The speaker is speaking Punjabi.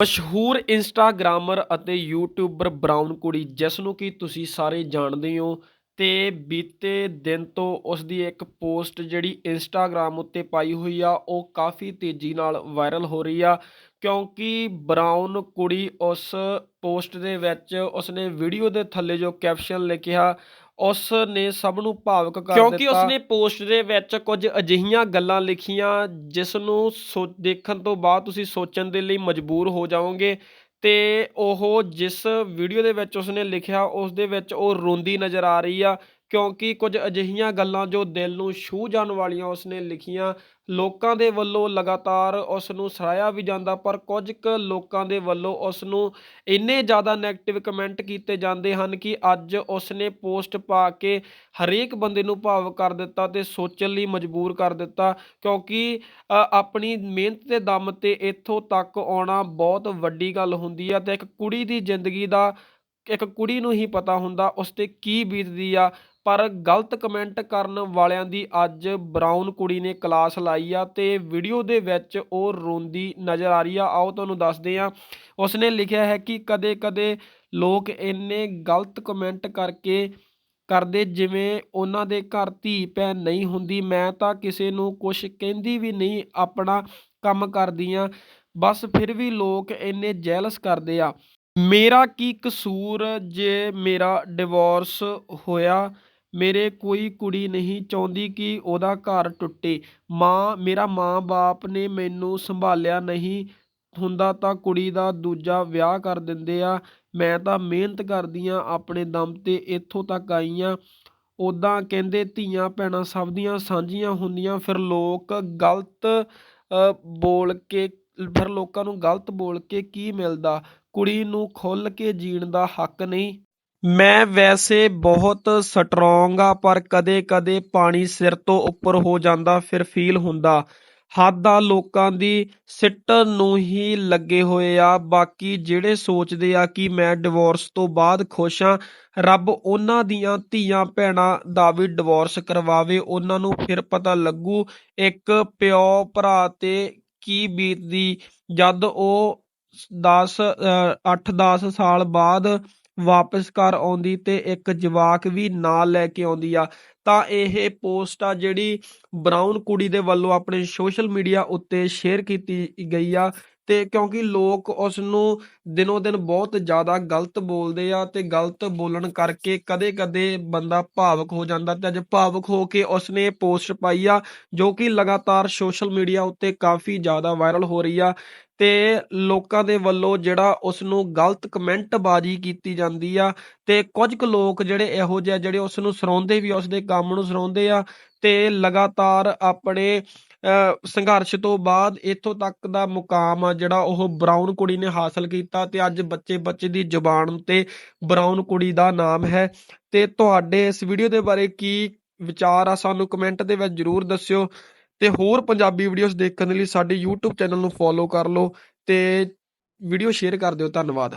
ਮਸ਼ਹੂਰ ਇੰਸਟਾਗ੍ਰਾਮਰ ਅਤੇ ਯੂਟਿਊਬਰ ਬਰਾਊਨ ਕੁੜੀ, ਜਿਸ ਨੂੰ ਕਿ ਤੁਸੀਂ ਸਾਰੇ ਜਾਣਦੇ ਹੋ ਤੇ ਬੀਤੇ ਦਿਨ ਤੋਂ ਉਸ ਦੀ ਇੱਕ ਪੋਸਟ ਜਿਹੜੀ ਇੰਸਟਾਗ੍ਰਾਮ ਉੱਤੇ ਪਾਈ ਹੋਈ ਆ, ਉਹ ਕਾਫੀ ਤੇਜ਼ੀ ਨਾਲ ਵਾਇਰਲ ਹੋ ਰਹੀ ਆ, ਕਿਉਂਕਿ ਬਰਾਊਨ ਕੁੜੀ ਉਸ ਪੋਸਟ ਦੇ ਵਿੱਚ ਉਸਨੇ ਵੀਡੀਓ ਦੇ ਥੱਲੇ ਜੋ ਕੈਪਸ਼ਨ ਲਿਖਿਆ ਉਸ ਨੇ ਸਭ ਨੂੰ ਭਾਵੁਕ ਕਰ ਦਿੱਤਾ। ਕਿਉਂਕਿ ਉਸਨੇ ਪੋਸਟ ਦੇ ਵਿੱਚ ਕੁਝ ਅਜਿਹੀਆਂ ਗੱਲਾਂ ਲਿਖੀਆਂ ਜਿਸ ਨੂੰ ਦੇਖਣ ਤੋਂ ਬਾਅਦ ਤੁਸੀਂ ਸੋਚਣ ਦੇ ਲਈ ਮਜਬੂਰ ਹੋ ਜਾਓਗੇ ਤੇ ਉਹ ਜਿਸ ਵੀਡੀਓ ਦੇ ਵਿੱਚ ਉਸਨੇ ਲਿਖਿਆ ਉਸ ਦੇ ਵਿੱਚ ਉਹ ਰੋਂਦੀ ਨਜ਼ਰ ਆ ਰਹੀ ਆ। ਕਿਉਂਕਿ ਕੁਝ ਅਜਿਹੀਆਂ ਗੱਲਾਂ ਜੋ ਦਿਲ ਨੂੰ ਛੂਹ ਜਾਣ ਵਾਲੀਆਂ ਉਸਨੇ ਲਿਖੀਆਂ। ਲੋਕਾਂ ਦੇ ਵੱਲੋਂ ਲਗਾਤਾਰ ਉਸ ਨੂੰ ਸਰਾਇਆ ਵੀ ਜਾਂਦਾ, ਪਰ ਕੁਝ ਕੁ ਲੋਕਾਂ ਦੇ ਵੱਲੋਂ ਉਸ ਨੂੰ ਇੰਨੇ ਜ਼ਿਆਦਾ 네ਗੇਟਿਵ ਕਮੈਂਟ ਕੀਤੇ ਜਾਂਦੇ ਹਨ ਕਿ ਅੱਜ ਉਸ ਨੇ ਪੋਸਟ ਪਾ ਕੇ ਹਰੇਕ ਬੰਦੇ ਨੂੰ ਭਾਵੁਕ ਕਰ ਦਿੱਤਾ ਤੇ ਸੋਚਣ ਲਈ ਮਜਬੂਰ ਕਰ ਦਿੱਤਾ। ਕਿਉਂਕਿ ਆਪਣੀ ਮਿਹਨਤ ਦੇ ਦਮ ਤੇ ਇੱਥੋਂ ਤੱਕ ਆਉਣਾ ਬਹੁਤ ਵੱਡੀ ਗੱਲ ਹੁੰਦੀ ਆ ਤੇ ਇੱਕ ਕੁੜੀ ਦੀ ਜ਼ਿੰਦਗੀ ਦਾ, ਇੱਕ ਕੁੜੀ ਨੂੰ ਹੀ ਪਤਾ ਹੁੰਦਾ ਉਸ ਤੇ ਕੀ ਬੀਤਦੀ ਆ। ਪਰ ਗਲਤ ਕਮੈਂਟ ਕਰਨ ਵਾਲਿਆਂ ਦੀ ਅੱਜ ਬਰਾਊਨ ਕੁੜੀ ਨੇ ਕਲਾਸ ਲਾਈ ਆ ਤੇ ਵੀਡੀਓ ਦੇ ਵਿੱਚ ਉਹ ਰੋਂਦੀ ਨਜ਼ਰ ਆ ਰਹੀ ਆ। ਆਓ ਤੁਹਾਨੂੰ ਦੱਸਦੇ ਆ ਉਸਨੇ ਲਿਖਿਆ ਹੈ ਕਿ ਕਦੇ-ਕਦੇ ਲੋਕ ਇੰਨੇ ਗਲਤ ਕਮੈਂਟ ਕਰਕੇ ਕਰਦੇ ਜਿਵੇਂ ਉਹਨਾਂ ਦੇ ਘਰ ਧੀ ਭੈਣ ਨਹੀਂ ਹੁੰਦੀ, ਮੈਂ ਤਾਂ ਕਿਸੇ ਨੂੰ ਕੁਝ ਕਹਿੰਦੀ ਵੀ ਨਹੀਂ, ਆਪਣਾ ਕੰਮ ਕਰਦੀ ਆ ਬਸ ਫਿਰ ਵੀ ਲੋਕ ਇੰਨੇ ਜੈਲਸ ਕਰਦੇ ਆ। ਮੇਰਾ ਕੀ ਕਸੂਰ ਜੇ ਮੇਰਾ ਡਿਵੋਰਸ ਹੋਇਆ ਮੇਰੇ ਕੋਈ ਕੁੜੀ ਨਹੀਂ ਚਾਹੁੰਦੀ ਕਿ ਉਹਦਾ ਘਰ ਟੁੱਟੇ। ਮਾਂ, ਮੇਰਾ ਮਾਂ-ਬਾਪ ਨੇ ਮੈਨੂੰ ਸੰਭਾਲਿਆ ਨਹੀਂ ਹੁੰਦਾ ਤਾਂ ਕੁੜੀ ਦਾ ਦੂਜਾ ਵਿਆਹ ਕਰ ਦਿੰਦੇ ਆ। ਮੈਂ ਤਾਂ ਮਿਹਨਤ ਕਰਦੀ ਹਾਂ ਆਪਣੇ ਦਮ ਤੇ ਇੱਥੋਂ ਤੱਕ ਆਈ ਹਾਂ ਉੱਦਾਂ ਕਹਿੰਦੇ ਧੀਆਂ ਭੈਣਾਂ ਸਭ ਦੀਆਂ ਸਾਂਝੀਆਂ ਹੁੰਦੀਆਂ, ਫਿਰ ਲੋਕ ਗਲਤ ਬੋਲ ਕੇ, ਫਿਰ ਲੋਕਾਂ ਨੂੰ ਗਲਤ ਬੋਲ ਕੇ ਕੀ ਮਿਲਦਾ? ਕੁੜੀ ਨੂੰ ਖੁੱਲ੍ਹ ਕੇ ਜੀਣ ਦਾ ਹੱਕ ਨਹੀਂ। ਮੈਂ ਵੈਸੇ ਬਹੁਤ ਸਟਰੋਂਗ ਆ, ਪਰ ਕਦੇ-ਕਦੇ ਪਾਣੀ ਸਿਰ ਤੋਂ ਉੱਪਰ ਹੋ ਜਾਂਦਾ, ਫਿਰ ਫੀਲ ਹੁੰਦਾ। ਹੱਦ ਆ, ਲੋਕਾਂ ਦੀ ਸਿੱਟ ਨੂੰ ਹੀ ਲੱਗੇ ਹੋਏ ਆ। ਬਾਕੀ ਜਿਹੜੇ ਸੋਚਦੇ ਆ ਕਿ ਮੈਂ ਡਿਵੋਰਸ ਤੋਂ ਬਾਅਦ ਖੁਸ਼ ਆ, ਰੱਬ ਉਹਨਾਂ ਦੀਆਂ ਧੀਆਂ ਭੈਣਾਂ ਦਾ ਵੀ ਡਿਵੋਰਸ ਕਰਵਾਵੇ। ਉਹਨਾਂ ਨੂੰ ਫਿਰ ਪਤਾ ਲੱਗੂ ਇੱਕ ਪਿਓ ਭਰਾ ਤੇ ਕੀ ਬੀਤਦੀ। ਜਦ ਉਹ 10 8-10 ਸਾਲ ਬਾਅਦ ਵਾਪਸ ਘਰ ਆਉਂਦੀ ਤੇ ਇੱਕ ਜਵਾਕ ਵੀ ਨਾਲ ਲੈ ਕੇ ਆਉਂਦੀ ਆ। ਤਾਂ ਇਹ ਪੋਸਟ ਆ ਜਿਹੜੀ ਬਰਾਊਨ ਕੁੜੀ ਦੇ ਵੱਲੋਂ ਆਪਣੇ ਸੋਸ਼ਲ ਮੀਡੀਆ ਉੱਤੇ ਸ਼ੇਅਰ ਕੀਤੀ ਗਈ ਆ। ਤੇ ਕਿਉਂਕਿ ਲੋਕ ਉਸ ਨੂੰ ਦਿਨੋਂ ਦਿਨ ਬਹੁਤ ਜ਼ਿਆਦਾ ਗਲਤ ਬੋਲਦੇ ਆ ਤੇ ਗਲਤ ਬੋਲਣ ਕਰਕੇ ਕਦੇ-ਕਦੇ ਬੰਦਾ ਭਾਵੁਕ ਹੋ ਜਾਂਦਾ ਤੇ ਅੱਜ ਭਾਵੁਕ ਹੋ ਕੇ ਉਸ ਨੇ ਪੋਸਟ ਪਾਈ ਆ, ਜੋ ਕਿ ਲਗਾਤਾਰ ਸੋਸ਼ਲ ਮੀਡੀਆ ਉੱਤੇ ਕਾਫੀ ਜ਼ਿਆਦਾ ਵਾਇਰਲ ਹੋ ਰਹੀ ਆ ਤੇ ਲੋਕਾਂ ਦੇ ਵੱਲੋਂ ਜਿਹੜਾ ਉਸ ਨੂੰ ਗਲਤ ਕਮੈਂਟ ਬਾਜੀ ਕੀਤੀ ਜਾਂਦੀ ਆ ਤੇ ਕੁਝ ਕੁ ਲੋਕ ਜਿਹੜੇ ਇਹੋ ਜਿਹੇ ਆ ਜਿਹੜੇ ਉਸ ਨੂੰ ਸਰਾਉਂਦੇ ਵੀ ਉਸ ਦੇ ਕੰਮ ਨੂੰ ਸਰਾਉਂਦੇ ਆ ਤੇ ਲਗਾਤਾਰ ਆਪਣੇ ਸੰਘਰਸ਼ ਤੋਂ ਬਾਅਦ ਇੱਥੋਂ ਤੱਕ ਦਾ ਮੁਕਾਮ ਆ ਜਿਹੜਾ ਉਹ ਬਰਾਊਨ ਕੁੜੀ ਨੇ ਹਾਸਲ ਕੀਤਾ ਤੇ ਅੱਜ ਬੱਚੇ ਬੱਚੇ ਦੀ ਜ਼ੁਬਾਨ ਤੇ ਬਰਾਊਨ ਕੁੜੀ ਦਾ ਨਾਮ ਹੈ। ਤੇ ਤੁਹਾਡੇ ਇਸ ਵੀਡੀਓ ਦੇ ਬਾਰੇ ਕੀ ਵਿਚਾਰ ਆ ਸਾਨੂੰ ਕਮੈਂਟ ਦੇ ਵਿੱਚ ਜਰੂਰ ਦੱਸਿਓ। ਤੇ ਹੋਰ ਪੰਜਾਬੀ ਵੀਡੀਓਜ਼ ਦੇਖਣ ਲਈ ਸਾਡੇ YouTube ਚੈਨਲ ਨੂੰ ਫੋਲੋ ਕਰ ਲਓ ਤੇ ਵੀਡੀਓ ਸ਼ੇਅਰ ਕਰ ਦਿਓ। ਧੰਨਵਾਦ।